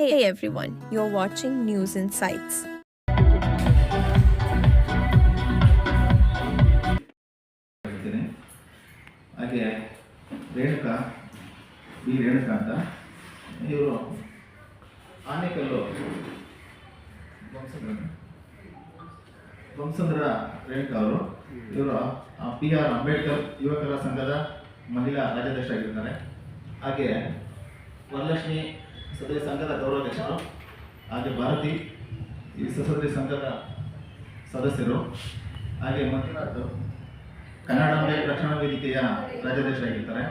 Hey everyone, you're watching News Insights. ಹಾಗೆ Renuka B Renuka ಅಂತ. ಇವರು ಆನೆಕಲ್ಲು ವಂಸಂದ್ರ ರೇಣುಕಾ ಅವರು. ಇವರು ಪಿ ಆರ್ ಅಂಬೇಡ್ಕರ್ ಯುವಕರ ಸಂಘದ ಮಹಿಳಾ ರಾಜ್ಯಾಧ್ಯಕ್ಷ ಆಗಿರ್ತಾರೆ ಹಾಗೆ ವರಲಕ್ಷ್ಮಿ ಸದರಿ ಸಂಘದ ಗೌರವಾಧ್ಯಕ್ಷರು ಹಾಗೆ ಭಾರತಿ ಈ ಸಸದಿ ಸಂಘದ ಸದಸ್ಯರು ಹಾಗೆ ಮಂಜುನಾಥ್ ಕನ್ನಡ ರಕ್ಷಣಾ ವೇದಿಕೆಯ ರಾಜ್ಯಾಧ್ಯಕ್ಷರಾಗಿರ್ತಾರೆ.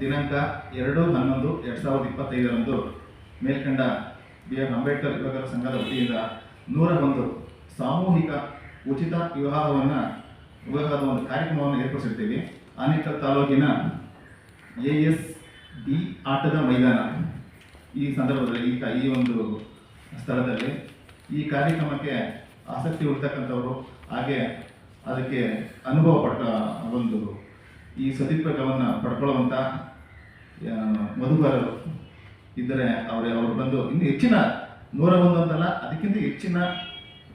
ದಿನಾಂಕ ಎರಡು ಹನ್ನೊಂದು ಎರಡು ಸಾವಿರದ ಇಪ್ಪತ್ತೈದರಂದು ಮೇಲ್ಕಂಡ ಬಿ ಆರ್ ಅಂಬೇಡ್ಕರ್ ಯುವಕರ ಸಂಘದ ವತಿಯಿಂದ ನೂರ ಒಂದು ಸಾಮೂಹಿಕ ಉಚಿತ ವಿವಾಹವನ್ನು, ವಿವಾಹದ ಒಂದು ಕಾರ್ಯಕ್ರಮವನ್ನು ಏರ್ಪಡಿಸಿರ್ತೀವಿ. ಅನೇಕ ತಾಲೂಕಿನ ಎ ಎಸ್ ಡಿ ಆಟದ ಮೈದಾನ. ಈ ಸಂದರ್ಭದಲ್ಲಿ ಈ ಈ ಒಂದು ಸ್ಥಳದಲ್ಲಿ ಈ ಕಾರ್ಯಕ್ರಮಕ್ಕೆ ಆಸಕ್ತಿ ಉಳ್ತಕ್ಕಂಥವರು ಹಾಗೆ ಅದಕ್ಕೆ ಅನುಭವ ಪಟ್ಟ ಒಂದು ಈ ಸದುಪಯೋಗವನ್ನು ಪಡ್ಕೊಳ್ಳುವಂಥ ಮಧುಬರರು ಇದ್ದರೆ ಅವರೇ, ಅವರು ಬಂದು ಇನ್ನು ಹೆಚ್ಚಿನ ನೂರ ಒಂದು ಅಂತಲ್ಲ, ಅದಕ್ಕಿಂತ ಹೆಚ್ಚಿನ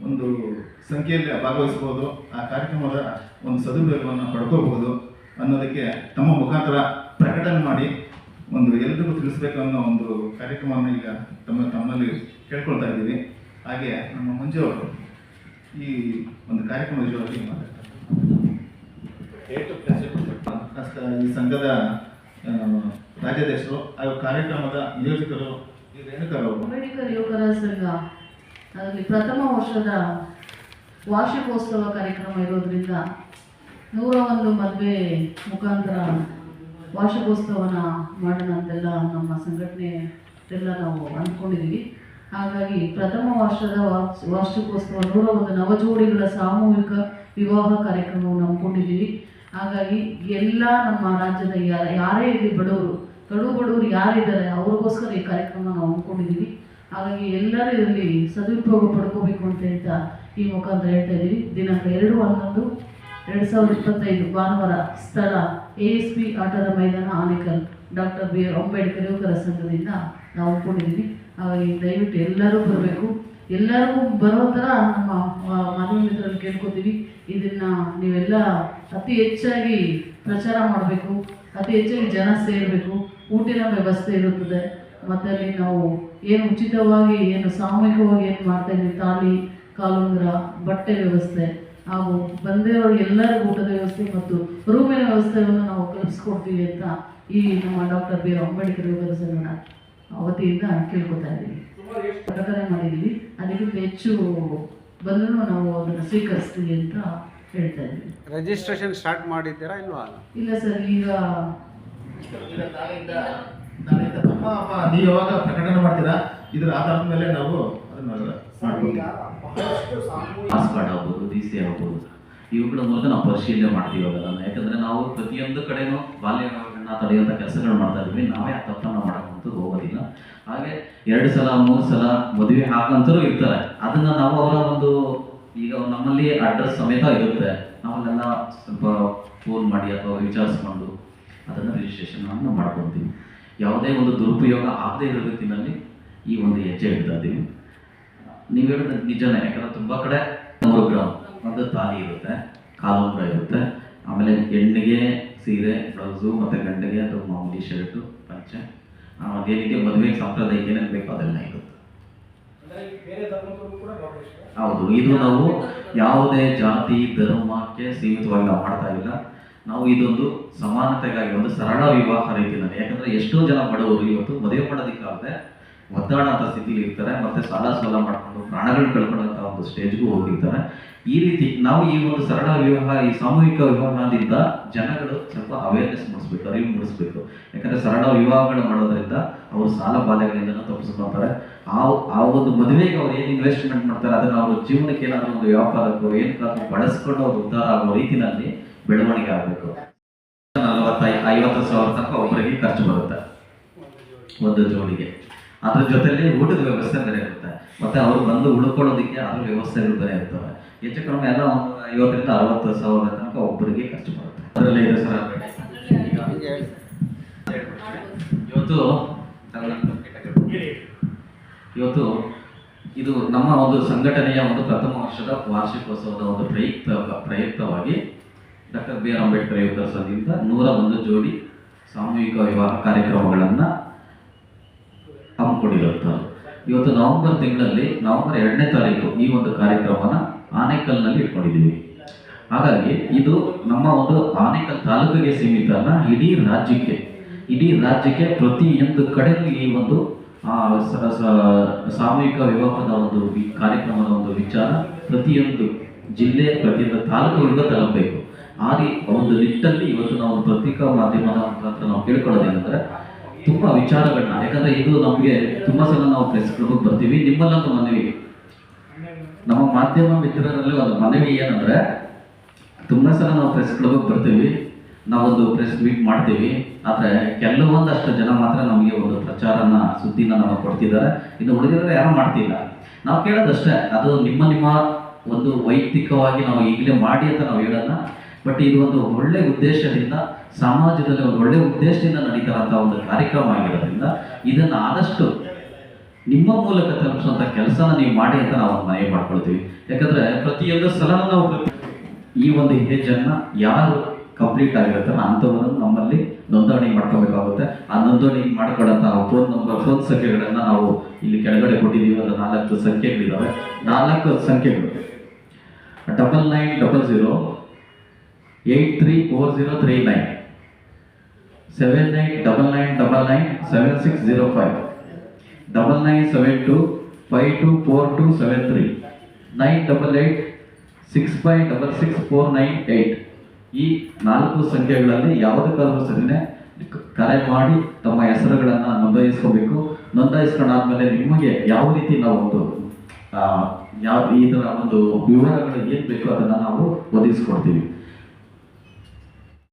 ಒಂದು ಸಂಖ್ಯೆಯಲ್ಲಿ ಭಾಗವಹಿಸಬಹುದು. ಆ ಕಾರ್ಯಕ್ರಮದ ಒಂದು ಸದುಪಯೋಗವನ್ನು ಪಡ್ಕೋಬಹುದು ಅನ್ನೋದಕ್ಕೆ ತಮ್ಮ ಮುಖಾಂತರ ಪ್ರಕಟಣೆ ಮಾಡಿ ಒಂದು ಎಲ್ರಿಗೂ ತಿಳಿಸ್ಬೇಕು ಅನ್ನೋ ಒಂದು ಕಾರ್ಯಕ್ರಮವನ್ನು ಈಗ ತಮ್ಮ ತಮ್ಮಲ್ಲಿ ಕೇಳ್ಕೊಳ್ತಾ ಇದ್ದೀವಿ. ಹಾಗೆ ನಮ್ಮ ಮಂಜು ಅವರು ಈ ಒಂದು ಕಾರ್ಯಕ್ರಮದ ವಿಷಯವಾಗಿ ಮಾತಾಡ್ತಾರೆ. ಈ ಸಂಘದ ರಾಜ್ಯಾಧ್ಯಕ್ಷರು ಹಾಗೂ ಕಾರ್ಯಕ್ರಮದ ನಿಯೋಜಕರು ಈ ಅಂಬೇಡ್ಕರ್ ಯುವಕರ ಸಂಘ ಅದರಲ್ಲಿ ಪ್ರಥಮ ವರ್ಷದ ವಾರ್ಷಿಕೋತ್ಸವ ಕಾರ್ಯಕ್ರಮ ಇರೋದ್ರಿಂದ ನೂರ ಒಂದು ಮದುವೆ ಮುಖಾಂತರ ವಾರ್ಷಿಕೋತ್ಸವನ ಮಾಡೋಣ ಅಂತೆಲ್ಲ ನಮ್ಮ ಸಂಘಟನೆ ಎಲ್ಲ ನಾವು ಅಂದ್ಕೊಂಡಿದ್ದೀವಿ. ಹಾಗಾಗಿ ಪ್ರಥಮ ವರ್ಷದ ವಾರ್ಷ- ವಾರ್ಷಿಕೋತ್ಸವ ನೂರ ಒಂದು ನವಜೋಡಿಗಳ ಸಾಮೂಹಿಕ ವಿವಾಹ ಕಾರ್ಯಕ್ರಮವನ್ನು ಹಮ್ಮಿಕೊಂಡಿದ್ದೀವಿ. ಹಾಗಾಗಿ ಎಲ್ಲ ನಮ್ಮ ರಾಜ್ಯದ ಯಾರ, ಯಾರೇ ಇರಲಿ ಬಡವರು, ಕಡು ಬಡವರು ಯಾರಿದ್ದಾರೆ ಅವ್ರಿಗೋಸ್ಕರ ಈ ಕಾರ್ಯಕ್ರಮ ನಾವು ಹಮ್ಮಿಕೊಂಡಿದ್ದೀವಿ. ಹಾಗಾಗಿ ಎಲ್ಲರೂ ಇದರಲ್ಲಿ ಸದುಪಯೋಗ ಪಡ್ಕೋಬೇಕು ಅಂತ ಹೇಳ್ತಾ ಈ ಮುಖಾಂತರ ಹೇಳ್ತಾ ಇದ್ದೀವಿ. ದಿನಾಂಕ ಎರಡು ಹನ್ನೊಂದು. ಎರಡು ಸಾವಿರದ ಇಪ್ಪತ್ತೈದು ಭಾನುವಾರ ಸ್ಥಳ ಎ ಎಸ್ ಪಿ ಆಟದ ಮೈದಾನ Anekal doctor B R Ambedkar ಯುವಕರ ಸಂಘದಿಂದ ನಾವು ಒಪ್ಕೊಂಡಿದ್ದೀವಿ ಹಾಗಾಗಿ ದಯವಿಟ್ಟು ಎಲ್ಲರೂ ಬರಬೇಕು. ಎಲ್ಲರಿಗೂ ಬರೋ ಥರ ನಮ್ಮ ಮಾಧ್ಯಮ ಮಿತ್ರರಲ್ಲಿ ಕೇಳ್ಕೊತೀವಿ. ಇದನ್ನು ನೀವೆಲ್ಲ ಅತಿ ಹೆಚ್ಚಾಗಿ ಪ್ರಚಾರ ಮಾಡಬೇಕು. ಅತಿ ಹೆಚ್ಚಾಗಿ ಜನ ಸೇರಬೇಕು. ಊಟಿನ ವ್ಯವಸ್ಥೆ ಇರುತ್ತದೆ. ಮತ್ತು ಅಲ್ಲಿ ನಾವು ಏನು ಉಚಿತವಾಗಿ, ಏನು ಸಾಮೂಹಿಕವಾಗಿ ಏನು ಮಾಡ್ತಾ ಇದ್ದೀವಿ? ತಾಲಿ ಕಾಲುಂಗರ, ಬಟ್ಟೆ ವ್ಯವಸ್ಥೆ. ಹಾಗೂ ಬಂದಿರೋ ಎಲ್ಲರ ಊಟದ ವ್ಯವಸ್ಥೆ ಮತ್ತು ರೂಮಿನ ವ್ಯವಸ್ಥೆಯನ್ನು ನಾವು ಕಲ್ಪಿಸ್ಕೊಡ್ತೀವಿ ಅಂತ ಈ ನಮ್ಮ ಡಾಕ್ಟರ್ ಬಿ ಆರ್ ಅಂಬೇಡ್ಕರ್ ಸಂಘದ ವತಿಯಿಂದ ಕೇಳ್ಕೊತಾ ಇದ್ದೀವಿ. ಪ್ರಕಟಣೆ ಮಾಡಿದ್ದೀವಿ. ಅದಕ್ಕಿಂತ ಹೆಚ್ಚು ಬಂದರೂ ನಾವು ಅದನ್ನು ಸ್ವೀಕರಿಸ್ತೀವಿ ಅಂತ ಹೇಳ್ತಾ ಇದ್ದೀವಿ. ರಿಜಿಸ್ಟ್ರೇಷನ್ ಸ್ಟಾರ್ಟ್ ಮಾಡಿದ್ದೀರಾ ಇಲ್ವಾ? ಇಲ್ಲ ಸರ್ ಈಗ ನೀವು ಯಾವಾಗ ಪ್ರಕಟಣೆ ಮಾಡ್ತೀರಾ? ಇದರ ಆಧಾರದ ಮೇಲೆ ನಾವು ಅದನ್ನ ಮಾಡ್ಬೋದು. ಪಾಸ್ವರ್ಡ್ ಆಗ್ಬೋದು ಡಿ ಸಿ ಆಗ್ಬೋದು. ಇವುಗಳ ಮೂಲಕ ನಾವು ಪರಿಶೀಲನೆ ಮಾಡ್ತೀವಿ ಅವೆಲ್ಲ ಯಾಕಂದ್ರೆ ನಾವು ಪ್ರತಿಯೊಂದು ಕಡೆನೂ ಬಾಲ್ಯಗಳನ್ನ ತಡೆಯುವಂಥ ಕೆಲಸಗಳು ಮಾಡ್ತಾ ಇದ್ವಿ. ನಾವೇ ಆ ತಪ್ಪನ್ನ ಮಾಡೋಕ್ಕಂತೂ ಹೋಗೋದಿಲ್ಲ. ಹಾಗೆ ಎರಡು ಸಲ, ಮೂರು ಸಲ ಮದುವೆ ಹಾಕಂತರೂ ಇರ್ತಾರೆ. ಅದನ್ನ ನಾವು ಅವರ ಒಂದು ಈಗ ನಮ್ಮಲ್ಲಿ ಅಡ್ರೆಸ್ ಸಮೇತ ಇರುತ್ತೆ. ನಾವಲ್ಲೆಲ್ಲ ಸ್ವಲ್ಪ ಫೋನ್ ಮಾಡಿ ಅಥವಾ ವಿಚಾರಿಸ್ಕೊಂಡು ಅದನ್ನು ರಿಜಿಸ್ಟ್ರೇಷನ್ ಮಾಡ್ಕೊತೀವಿ. ಯಾವುದೇ ಒಂದು ದುರುಪಯೋಗ ಆಗದೇ ಇರೋ ರೀತಿಯಲ್ಲಿ ಈ ಒಂದು ಹೆಜ್ಜೆ ಇಡ್ತಾ ಇದ್ದೀವಿ. ನೀವು ಹೇಳಿದ್ರೆ ನಿಜನೇ ಯಾಕಂದ್ರೆ ತುಂಬಾ ಕಡೆ ಮೂರು ಗ್ರಾಮ್ ಒಂದು ತಾಲಿ ಇರುತ್ತೆ ಕಾಲುಂಗ್ರ ಇರುತ್ತೆ. ಆಮೇಲೆ ಹೆಣ್ಣಿಗೆ ಸೀರೆ ಬ್ಲೌಸು ಮತ್ತೆ ಗಂಡಿಗೆ ಅಥವಾ ಮಾಮೂಲಿ ಶರ್ಟು ಪಂಚೆ. ಆ, ರೀತಿ ಮದುವೆಗೆ ಸಾಂಪ್ರದಾಯಿಕ ಏನೇನು ಬೇಕೋ ಅದೆಲ್ಲ ಇರುತ್ತೆ. ಹೌದು ಇದು ನಾವು ಯಾವುದೇ ಜಾತಿ ಧರ್ಮಕ್ಕೆ ಸೀಮಿತವಾಗಿ ನಾವು ಮಾಡ್ತಾ ಇಲ್ಲ. ನಾವು ಇದೊಂದು ಸಮಾನತೆಗಾಗಿ ಒಂದು ಸರಳ ವಿವಾಹ ರೀತಿಯಲ್ಲಿ ಯಾಕಂದ್ರೆ ಎಷ್ಟೋ ಜನ ಬಡವರು ಇವತ್ತು ಮದುವೆ ಮಾಡೋದಕ್ಕಾಗದೆ ಒದ್ದಾಡ ಅಂತ ಸ್ಥಿತಿಲಿ ಇರ್ತಾರೆ, ಮತ್ತೆ ಸಾಲ ಸಾಲ ಮಾಡ್ಕೊಂಡು ಪ್ರಾಣಗಳು ಕಳ್ಕೊಳ್ಳೋಂಥ ಒಂದು ಸ್ಟೇಜ್ಗೂ ಹೋಗಿರ್ತಾರೆ. ಈ ರೀತಿ ನಾವು ಈ ಒಂದು ಸರಳ ವಿವಾಹ, ಈ ಸಾಮೂಹಿಕ ವಿವಾಹದಿಂದ ಜನಗಳು ಸ್ವಲ್ಪ ಅವೇರ್ನೆಸ್ ಮೂಡಿಸ್ಬೇಕು, ಅರಿವು ಮೂಡಿಸ್ಬೇಕು. ಯಾಕಂದ್ರೆ ಸರಳ ವಿವಾಹಗಳು ಮಾಡೋದ್ರಿಂದ ಅವರು ಸಾಲ ಬಾಧೆಗಳಿಂದ ತಪ್ಪಿಸ್ಕೊಳ್ತಾರೆ ಆ ಆ ಒಂದು ಮದುವೆಗೆ ಅವ್ರು ಏನು ಇನ್ವೆಸ್ಟ್ಮೆಂಟ್ ಮಾಡ್ತಾರೆ, ಅದನ್ನ ಅವ್ರ ಜೀವನಕ್ಕೆ ಏನಾದರೂ ಒಂದು ವ್ಯಾಪಾರಕ್ಕೋ ಏನಕ್ಕಾದ್ರೂ ಬಳಸ್ಕೊಂಡು ಅವ್ರು ಉದ್ಧಾರ ಆಗೋ ರೀತಿನಲ್ಲಿ ಬೆಳವಣಿಗೆ ಆಗಬೇಕು. ನಲವತ್ತೈ, ಐವತ್ತು ಸಾವಿರ ತನಕ ಒಬ್ಬರಿಗೆ ಖರ್ಚು ಬರುತ್ತೆ. ಒಂದು ಜೋಡಿಗೆ. ಅದ್ರ ಜೊತೆಲಿ ಊಟದ ವ್ಯವಸ್ಥೆ ಬೇರೆ ಇರುತ್ತೆ. ಮತ್ತೆ ಅವ್ರು ಬಂದು ಉಳ್ಕೊಳ್ಳೋದಕ್ಕೆ ಅದ್ರ ವ್ಯವಸ್ಥೆಗಳು ಬೇರೆ ಇರ್ತವೆ. ಹೆಚ್ಚು ಕಡಿಮೆ ಎಲ್ಲ ಒಂದು ಐವತ್ತರಿಂದ ಅರವತ್ತು ಸಾವಿರ ತನಕ ಒಬ್ಬರಿಗೆ ಖರ್ಚು ಬರುತ್ತೆ ಅದರಲ್ಲೇ ಇದೆ ಸರ್ ಇವತ್ತು ಇವತ್ತು ಇದು ನಮ್ಮ ಒಂದು ಸಂಘಟನೆಯ ಒಂದು ಪ್ರಥಮ ವರ್ಷದ ವಾರ್ಷಿಕೋತ್ಸವದ ಒಂದು ಪ್ರಯುಕ್ತ ಪ್ರಯುಕ್ತವಾಗಿ ಡಾಕ್ಟರ್ ಬಿ ಆರ್ ಅಂಬೇಡ್ಕರ್ ಯುವಕರ ಸಂಘದಿಂದ ನೂರ ಒಂದು ಜೋಡಿ ಸಾಮೂಹಿಕ ವಿವಾಹ ಕಾರ್ಯಕ್ರಮಗಳನ್ನು ಇವತ್ತು ನವೆಂಬರ್ ತಿಂಗಳಲ್ಲಿ ನವೆಂಬರ್ ಎರಡನೇ ತಾರೀಕು ಈ ಒಂದು ಕಾರ್ಯಕ್ರಮನ ಆನೇಕಲ್ನಲ್ಲಿ ಇಟ್ಕೊಂಡಿದ್ದೀವಿ. ಹಾಗಾಗಿ ಇದು ನಮ್ಮ ಒಂದು ಆನೇಕಲ್ ತಾಲೂಕಿಗೆ ಸೀಮಿತ ಅಲ್ಲ, ಇಡೀ ರಾಜ್ಯಕ್ಕೆ ಇಡೀ ರಾಜ್ಯಕ್ಕೆ ಪ್ರತಿಯೊಂದು ಕಡೆಗೂ ಈ ಒಂದು ಸಾಮೂಹಿಕ ವಿವಾಹದ ಒಂದು ಕಾರ್ಯಕ್ರಮದ ಒಂದು ವಿಚಾರ ಪ್ರತಿಯೊಂದು ಜಿಲ್ಲೆ, ಪ್ರತಿಯೊಂದು ತಾಲೂಕುಗಳಿಗೂ ತಲುಪಬೇಕು. ಆ ರೀ ಒಂದು ನಿಟ್ಟಲ್ಲಿ ಇವತ್ತು ನಾವು ಪತ್ರಿಕಾ ಮಾಧ್ಯಮದ ಮುಖಾಂತರ ನಾವು ಕೇಳ್ಕೊಳ್ಳೋದೇನೆಂದ್ರೆ ತುಂಬಾ ವಿಚಾರಗಳನ್ನ, ಯಾಕಂದ್ರೆ ಇದು ನಮಗೆ ತುಂಬಾ ಸಲ ನಾವು ಪ್ರೆಸ್ ಕ್ಲಬ್ಗೆ ಬರ್ತೀವಿ, ನಿಮ್ಮಲ್ಲೊಂದು ಮನವಿ. ನಮ್ಮ ಮಾಧ್ಯಮ ಮಿತ್ರರಲ್ಲಿ ಒಂದು ಮನವಿ ಏನಂದ್ರೆ, ತುಂಬಾ ಸಲ ನಾವು ಪ್ರೆಸ್ ಕ್ಲಬ್ಗೆ ಬರ್ತೀವಿ, ನಾವೊಂದು ಪ್ರೆಸ್ ಮೀಟ್ ಮಾಡ್ತೀವಿ, ಆದರೆ ಕೆಲವೊಂದಷ್ಟು ಜನ ಮಾತ್ರ ನಮಗೆ ಒಂದು ಪ್ರಚಾರನ ಸುದ್ದಿನ ನಮಗೆ ಕೊಡ್ತಿದ್ದಾರೆ. ಇದು ಉಳಿದಿರೋ ಯಾರು ಮಾಡ್ತಿಲ್ಲ. ನಾವು ಕೇಳೋದಷ್ಟೇ, ಅದು ನಿಮ್ಮ ನಿಮ್ಮ ಒಂದು ವೈಯಕ್ತಿಕವಾಗಿ ನಾವು ಈಗಲೇ ಮಾಡಿ ಅಂತ ನಾವು ಹೇಳೋಣ ಬಟ್ ಇದು ಒಂದು ಒಳ್ಳೆ ಉದ್ದೇಶದಿಂದ ಸಮಾಜದಲ್ಲಿ ಒಂದು ಒಳ್ಳೆ ಉದ್ದೇಶದಿಂದ ನಡೀತಾರಂಥ ಒಂದು ಕಾರ್ಯಕ್ರಮ ಆಗಿರೋದ್ರಿಂದ ಇದನ್ನು ಆದಷ್ಟು ನಿಮ್ಮ ಮೂಲಕ ತಲುಪಿಸುವಂಥ ಕೆಲಸನ ನೀವು ಮಾಡಿ ಅಂತ ನಾವು ಮನವಿ ಮಾಡ್ಕೊಳ್ತೀವಿ. ಯಾಕಂದ್ರೆ ಪ್ರತಿಯೊಂದು ಸಲ ನಾವು ಈ ಒಂದು ಹೆಜ್ಜನ್ನ ಯಾರು ಕಂಪ್ಲೀಟ್ ಆಗಿರುತ್ತಲ್ಲ ಅಂಥವರನ್ನು ನಮ್ಮಲ್ಲಿ ನೋಂದಣಿ ಮಾಡ್ಕೋಬೇಕಾಗುತ್ತೆ. ಆ ನೋಂದಣಿ ಮಾಡ್ಕೊಳ್ಳೋಂಥ ಫೋನ್ ನಂಬರ್ ಫೋನ್ ಸಂಖ್ಯೆಗಳನ್ನು ನಾವು ಇಲ್ಲಿ ಕೆಳಗಡೆ ಕೊಟ್ಟಿದ್ದೀವಿ. ಒಂದು ನಾಲ್ಕು ಸಂಖ್ಯೆಗಳಿದ್ದಾವೆ ನಾಲ್ಕು ಸಂಖ್ಯೆಗಳು. Double nine double zero eight three four zero three nine seven nine double nine double nine seven six zero five double nine seven two five two four two seven three nine double eight six five double six four nine eight ಈ ನಾಲ್ಕು ಸಂಖ್ಯೆಗಳಲ್ಲಿ ಯಾವುದಕ್ಕಾದರೂ ಸರಿನೇ ಕರೆ ಮಾಡಿ ತಮ್ಮ ಹೆಸರುಗಳನ್ನು ನೋಂದಾಯಿಸ್ಕೋಬೇಕು. ನೋಂದಾಯಿಸ್ಕೊಂಡಾದ್ಮೇಲೆ ನಿಮಗೆ ಯಾವ ರೀತಿ ನಾವು ಒಂದು ಯಾವ ಈ ಥರ ಒಂದು ವಿವರಗಳು ಏನು ಬೇಕೋ ಅದನ್ನು ನಾವು ಒದಗಿಸ್ಕೊಡ್ತೀವಿ.